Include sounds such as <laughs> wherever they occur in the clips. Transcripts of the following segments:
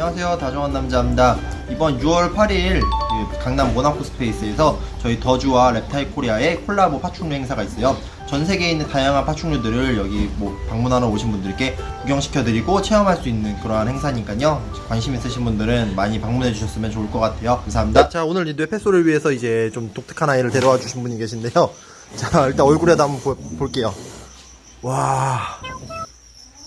안녕하세요. 다정한 남자입니다. 이번 6월 8일 그 강남 모나코 스페이스에서 저희 더주와 랩타일 코리아의 콜라보 파충류 행사가 있어요. 전 세계에 있는 다양한 파충류들을 여기 뭐 방문하러 오신 분들께 구경시켜드리고 체험할 수 있는 그러한 행사니까요. 관심 있으신 분들은 많이 방문해 주셨으면 좋을 것 같아요. 감사합니다. 자 오늘 이 뇌패소를 위해서 이제 좀 독특한 아이를 데려와 주신 분이 계신데요. 자 일단 얼굴에다 한번 보- 볼게요. 와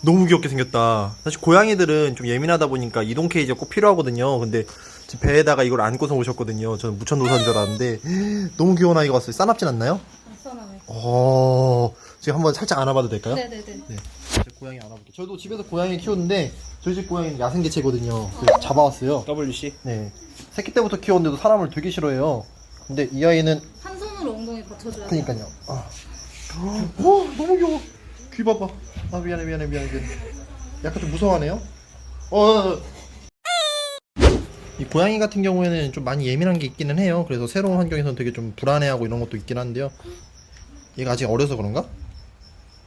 너무 귀엽게 생겼다. 사실 고양이들은 좀 예민하다 보니까 이동 케이지가 꼭 필요하거든요. 근데 지금 배에다가 이걸 안고서 오셨거든요. 저는 무천도사인 줄 알았는데 <gasps> 너무 귀여운 아이가 왔어요. 싸납진 않나요? 써나요. 어, 지금 한번 살짝 안아봐도 될까요? 네네네. 네. 제 고양이 안아볼게요. 저도 집에서 고양이 키우는데 저희 집 고양이는 야생 개체거든요. 그래서 잡아왔어요. WC? 네. 새끼 때부터 키웠는데도 사람을 되게 싫어해요. 근데 이 아이는 한 손으로 엉덩이 받쳐줘야 돼. 그니까요. 아. 오, <gasps> 너무 귀여워. 귀 봐봐. 아, 미안해, 미안해, 미안해, 미안해. 약간 좀 무서워하네요. 어, 어. 어. 이 고양이 같은 경우에는 좀 많이 예민한 게 있기는 해요. 그래서 새로운 환경에서는 되게 좀 불안해하고 이런 것도 있긴 한데요. 얘가 아직 어려서 그런가?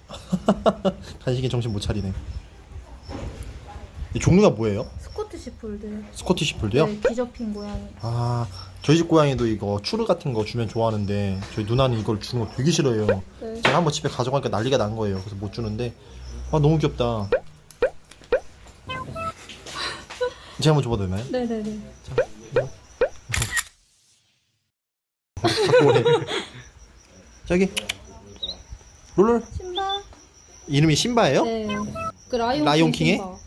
<laughs> 간식에 정신 못 차리네. 이 종류가 뭐예요? 스코티시 폴드. 스코티시 폴드요? 네, 뒤접힌 고양이. 아, 저희 집 고양이도 이거 추르 같은 거 주면 좋아하는데 저희 누나는 이걸 주는 거 되게 싫어해요. 네. 제가 한번 집에 가져가니까 난리가 난 거예요. 그래서 못 주는데 아 너무 귀엽다. 제가 한번 줘봐도 되나요? 네네네. 갖고 오래. 저기 롤롤 신바. 이름이 신바예요? 네. 그 라이온, 라이온 킹 킹의? 신바.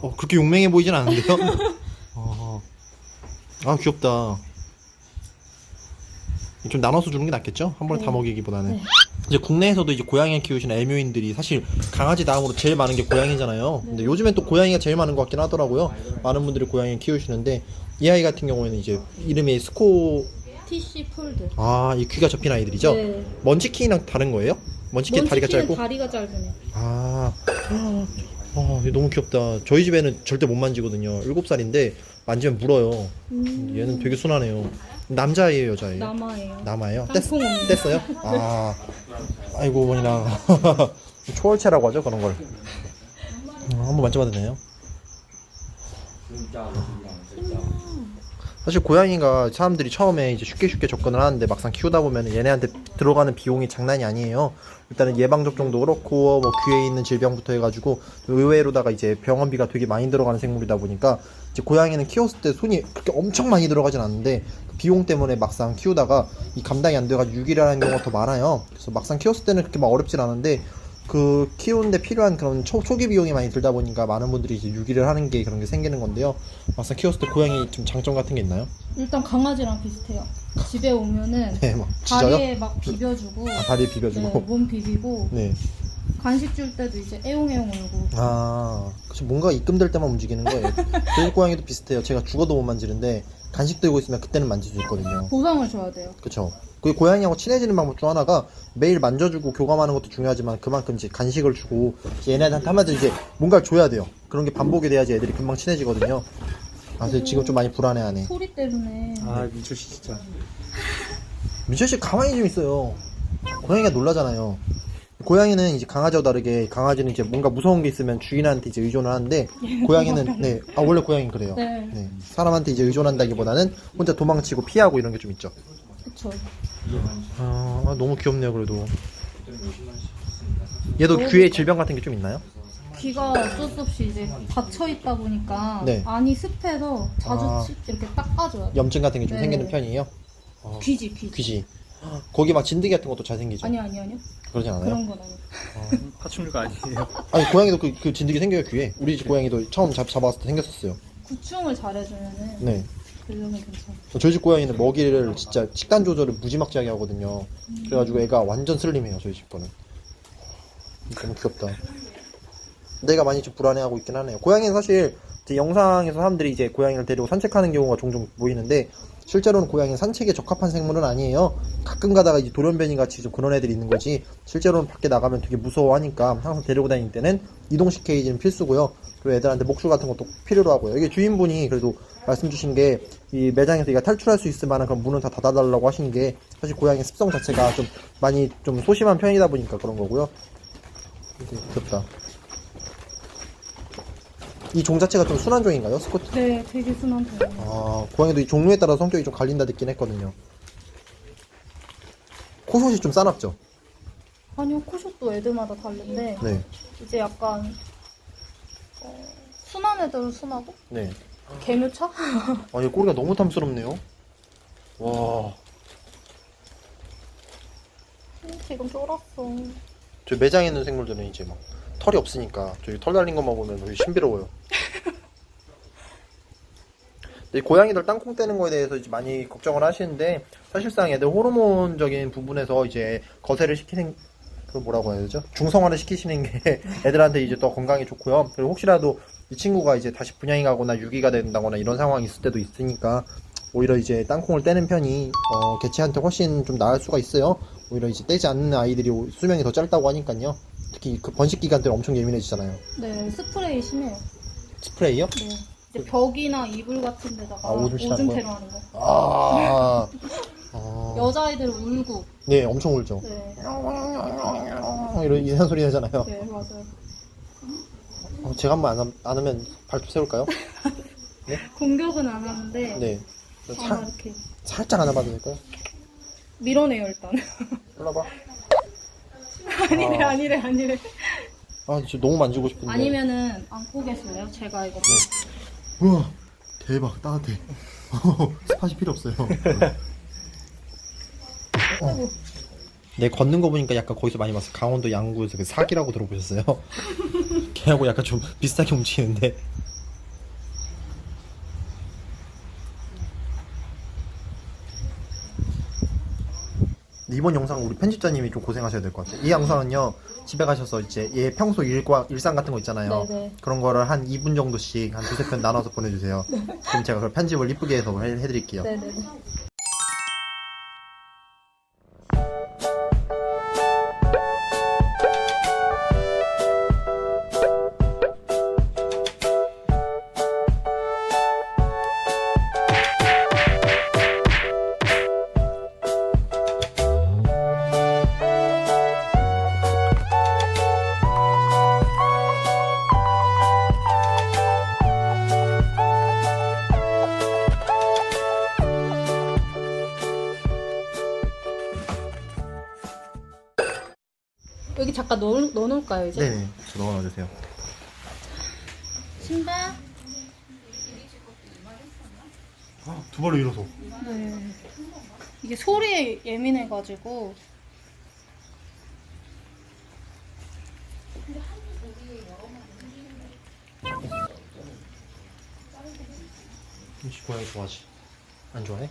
어, 그렇게 용맹해 보이진 않은데요? <laughs> 어. 아 귀엽다. 좀 나눠서 주는 게 낫겠죠? 한 번에 다 네. 먹이기보다는. 네. 이제 국내에서도 이제 고양이 키우시는 애묘인들이 사실 강아지 다음으로 제일 많은 게 고양이잖아요. 근데 요즘엔 또 고양이가 제일 많은 것 같긴 하더라고요. 많은 분들이 고양이 키우시는데 이 아이 같은 경우에는 이제 이름이 스코 티시 폴드. 아 이 귀가 접힌 아이들이죠. 네. 먼치킨이랑 다른 거예요? 먼치킨 다리가 먼치킨은 짧고. 다리가 짧으네. 아, 어, 이거 너무 귀엽다. 저희 집에는 절대 못 만지거든요. 7살인데 만지면 물어요. 음. 얘는 되게 순하네요. 남자예요, 여자예요? 남아예요. 남아요? 뗐, 땅콩 없는. 뗐어요? 아, 아이고 어머니랑 <laughs> 초월체라고 하죠 그런 걸. 어, 한번 만져봐도 되나요? 사실 고양이가 사람들이 처음에 이제 쉽게 쉽게 접근을 하는데 막상 키우다 보면 얘네한테 들어가는 비용이 장난이 아니에요. 일단은 예방 접종도 그렇고 뭐 귀에 있는 질병부터 해가지고 의외로다가 이제 병원비가 되게 많이 들어가는 생물이다 보니까 이제 고양이는 키웠을 때 손이 그렇게 엄청 많이 들어가진 않는데 그 비용 때문에 막상 키우다가 이 감당이 안 돼가지고 유기를 하는 경우가 더 많아요. 그래서 막상 키웠을 때는 그렇게 막 어렵진 않은데 그 키우는데 필요한 그런 초, 초기 비용이 많이 들다 보니까 많은 분들이 이제 유기를 하는 게 그런 게 생기는 건데요. 막상 키웠을 때 고양이 좀 장점 같은 게 있나요? 일단 강아지랑 비슷해요. 집에 오면은 <laughs> 네, 막 짖어요? 다리에 막 비벼주고. 아, 다리에 네, 비벼주고. 몸 비비고. 네. 간식 줄 때도 이제 애용애용 울고. 아, 그치 뭔가 입금될 때만 움직이는 거예요. <laughs> 저희 고양이도 비슷해요. 제가 죽어도 못 만지는데 간식 들고 있으면 그때는 만질 수 있거든요. 보상을 줘야 돼요. 그쵸. 그 고양이하고 친해지는 방법 중 하나가 매일 만져주고 교감하는 것도 중요하지만 그만큼 이제 간식을 주고 얘네한테 한마디 이제 뭔가를 줘야 돼요. 그런 게 반복이 돼야지 애들이 금방 친해지거든요. 아, 근데 지금 좀 많이 불안해하네. 소리 때문에. 아 민철 씨 진짜 민철 씨 가만히 좀 있어요. 고양이가 놀라잖아요. 고양이는 이제 강아지와 다르게 강아지는 이제 뭔가 무서운 게 있으면 주인한테 이제 의존을 하는데 <laughs> 고양이는 네, 아 원래 고양이는 그래요. 네. 네, 사람한테 이제 의존한다기보다는 혼자 도망치고 피하고 이런 게 좀 있죠. 그쵸. 아, 아, 너무 귀엽네요, 그래도. 얘도 너무 귀에 질병 같은 게 좀 있나요? 귀가 어쩔 수 없이 이제 닫혀 있다 보니까 네. 안이 습해서 자주 아. 치- 이렇게 닦아줘야 돼. 염증 같은 게 좀 네. 생기는 편이에요? 어, 귀지 귀지. 귀지. 거기 막 진드기 같은 것도 잘 생기죠? 아니요 아니요 아니요. 그러진 않아요? 그런 건 아니에요. 파충류가 아니에요 <laughs> 아니, 고양이도 그, 그 진드기 생겨요, 귀에. 우리 집 고양이도 처음 잡, 잡아왔을 때 생겼었어요. 구충을 잘해주면은 네. 괜찮아. 저희 집 고양이는 먹이를 진짜 식단 조절을 무지막지하게 하거든요. 그래가지고 애가 완전 슬림해요, 저희 집 거는. 너무 귀엽다. 내가 많이 좀 불안해하고 있긴 하네요. 고양이는 사실 이제 영상에서 사람들이 이제 고양이를 데리고 산책하는 경우가 종종 보이는데 실제로는 고양이는 산책에 적합한 생물은 아니에요. 가끔 가다가 이제 돌연변이 같이 좀 그런 애들이 있는 거지. 실제로는 밖에 나가면 되게 무서워하니까 항상 데리고 다닐 때는 이동식 케이지는 필수고요. 그리고 애들한테 목줄 같은 것도 필요로 하고요. 이게 주인분이 그래도 말씀 주신 게 이 매장에서 얘가 탈출할 수 있을 만한 그런 문은 다 닫아달라고 하신 게 사실 고양이 습성 자체가 좀 많이 좀 소심한 편이다 보니까 그런 거고요. 되게 귀엽다. 이 종 자체가 좀 순한 종인가요? 스코트? 네, 되게 순한 편. 아, 고양이도 이 종류에 따라 성격이 좀 갈린다 듣긴 했거든요. 코숏이 좀 싸납죠? 아니요, 코숏도 애들마다 다른데 네. 이제 약간 어, 순한 애들은 순하고 네. 개묘차? <laughs> 아, 얘 꼬리가 너무 탐스럽네요. 와. 지금 쫄았어. 저 매장에 있는 생물들은 이제 막 털이 없으니까 저기 털 달린 것만 보면 되게 신비로워요. 근데 고양이들 땅콩 떼는 거에 대해서 이제 많이 걱정을 하시는데 사실상 애들 호르몬적인 부분에서 이제 거세를 시키는 그 뭐라고 해야 되죠? 중성화를 시키시는 게 <laughs> 애들한테 이제 더 건강에 좋고요. 그리고 혹시라도 이 친구가 이제 다시 분양이 가거나 유기가 된다거나 이런 상황이 있을 때도 있으니까 오히려 이제 땅콩을 떼는 편이 어, 개체한테 훨씬 좀 나을 수가 있어요. 오히려 이제 떼지 않는 아이들이 수명이 더 짧다고 하니까요. 특히 그 번식 기간 때는 엄청 예민해지잖아요. 네, 스프레이 심해요. 스프레이요? 네. 이제 벽이나 이불 같은 데다가 아, 오줌 칠하는 오줌태로 하는 거. 아, <laughs> 아. 여자아이들 울고. 네, 엄청 울죠. 네. 이런 이상한 소리 나잖아요. 네, 맞아요. 어, 제가 한번 안, 함- 안 하면 발톱 세울까요? <laughs> 공격은 안 하는데 네. 아, 살, 이렇게 살짝 안아봐도 될까요? 밀어내요 일단. 올라봐. <laughs> <laughs> 아니래 아. 아니래 아니래. 아, 진짜 너무 만지고 싶은데. 아니면은 안고 계실래요? 제가 이거 우와, 대박, 따뜻해. <laughs> 스팟이 필요 없어요. 어. 네, 걷는 거 보니까 약간 거기서 많이 봤어요. 강원도 양구에서 그 사기라고 들어보셨어요? <laughs> 걔하고 약간 좀 비슷하게 움직이는데. 이번 영상 우리 편집자님이 좀 고생하셔야 될 것 같아요. 이 영상은요, 집에 가셔서 이제 얘 평소 일과, 일상 같은 거 있잖아요. 네네. 그런 거를 한 2분 정도씩 한 두세 편 나눠서 보내주세요. <laughs> 그럼 제가 그걸 편집을 이쁘게 해서 해, 해드릴게요. 네네 잠깐 넣어, 넣어놓을까요 이제? 네네, 저 넣어 놔주세요. 신발? 두 발로 일어서. 네. 이게 소리에 예민해가지고 김치 고양이 좋아하지? 안 좋아해?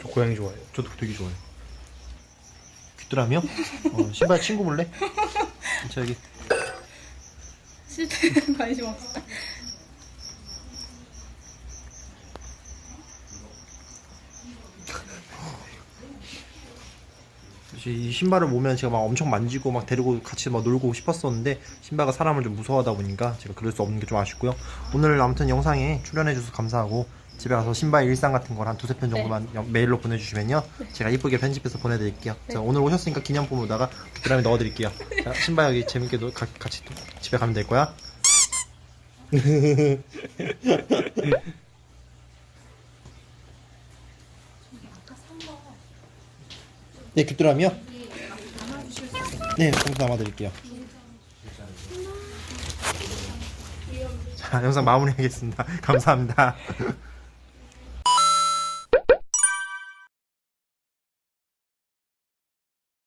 저 고양이 좋아해요. 저도 되게 좋아해. 귀뚜라미요? 어, 신발 친구 볼래? 저기 실제는 <laughs> 관심 없어. 이제 이 신발을 보면 제가 막 엄청 만지고 막 데리고 같이 막 놀고 싶었었는데 신발가 사람을 좀 무서워하다 보니까 제가 그럴 수 없는 게 좀 아쉽고요. 오늘 아무튼 영상에 출연해주셔서 감사하고 집에 가서 신발 일상 같은 걸 한 두세 편 정도만 여- 메일로 보내주시면요. 제가 이쁘게 편집해서 보내드릴게요. 자, 오늘 오셨으니까 기념품으로다가 귀뚜라미 넣어드릴게요. 자, 신발 여기 재밌게 놓- 가- 같이 또 집에 가면 될 거야. <laughs> 네, 귀뚜라미요? 네, 공수 담아드릴게요. 자, 영상 마무리하겠습니다. <laughs> 감사합니다. <laughs>